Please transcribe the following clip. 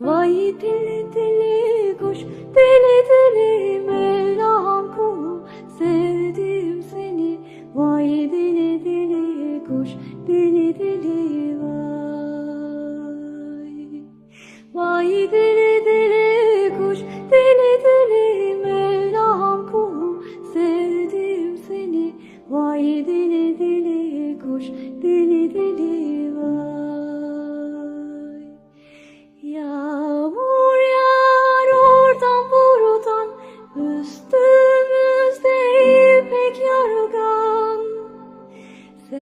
Vay deli deli kuş deli deli Mevlam sevdim seni. Vay deli deli kuş deli deli vay. Vay deli deli kuş deli deli Mevlam sevdim seni. Vay deli deli kuş deli